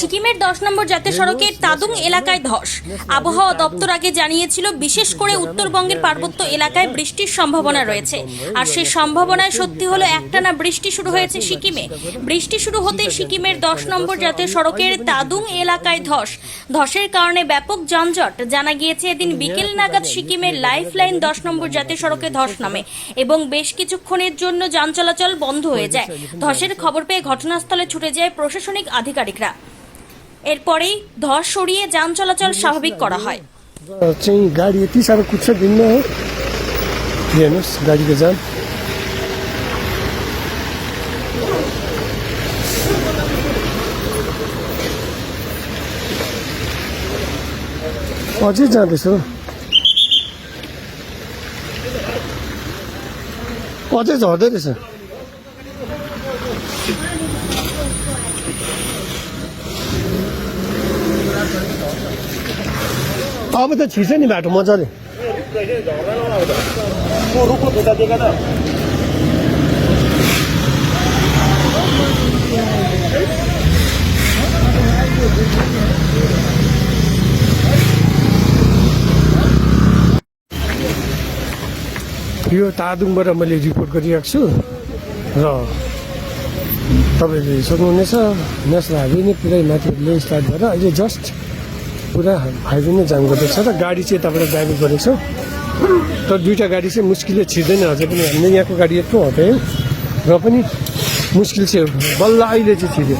সিকিমের দশ নম্বর জাতীয় সড়কের তাদুং এলাকায় ধস। আবহাওয়া দপ্তর আগে জানিয়েছিল, বিশেষ করে উত্তরবঙ্গের পার্বত্য এলাকায় বৃষ্টির সম্ভাবনা রয়েছে। আর সেই সম্ভাবনায় সত্যি হলো, একটানা বৃষ্টি শুরু হয়েছে সিকিমে। বৃষ্টি শুরু হতে সিকিমের দশ নম্বর জাতীয় সড়কের তাদুং এলাকায় ধস। ধসের কারণে ব্যাপক যানজট। জানা গিয়েছে, এদিন বিকেল নাগাদ সিকিমের লাইফ লাইন দশ নম্বর জাতীয় সড়কে ধস নামে এবং বেশ কিছুক্ষণের জন্য যান চলাচল বন্ধ হয়ে যায়। ধসের খবর পেয়ে ঘটনাস্থলে ছুটে যায় প্রশাসনিক আধিকারিকরা। এরপরেই ধস সরিয়ে যান চলাচল স্বাভাবিক করা হয় र चाहिँ गाडी यति साह्रो कुद्छ दिनमा हो हेर्नुहोस् गाडीको जाम अझै जाँदैछ हो अझै झर्दै रहेछ अब त छिर्छ नि बाटो मजाले यो तादुङबाट मैले रिपोर्ट गरिरहेको छु र तपाईँले सक्नुहुनेछ नेसनल हाइवे नै पुरै माथि स्टार्ट भएर अहिले जस्ट पुरा हाइवे नै जाम गर्दैछ र गाडी चाहिँ तपाईँले ड्राइभिङ गरेको छ। तर दुइटा गाडी चाहिँ मुस्किलले छिर्दैन अझै पनि हामीले यहाँको गाडी यत्रो हटायो। र पनि मुस्किल चाहिँ बल्ल अहिले चाहिँ छिर्यो।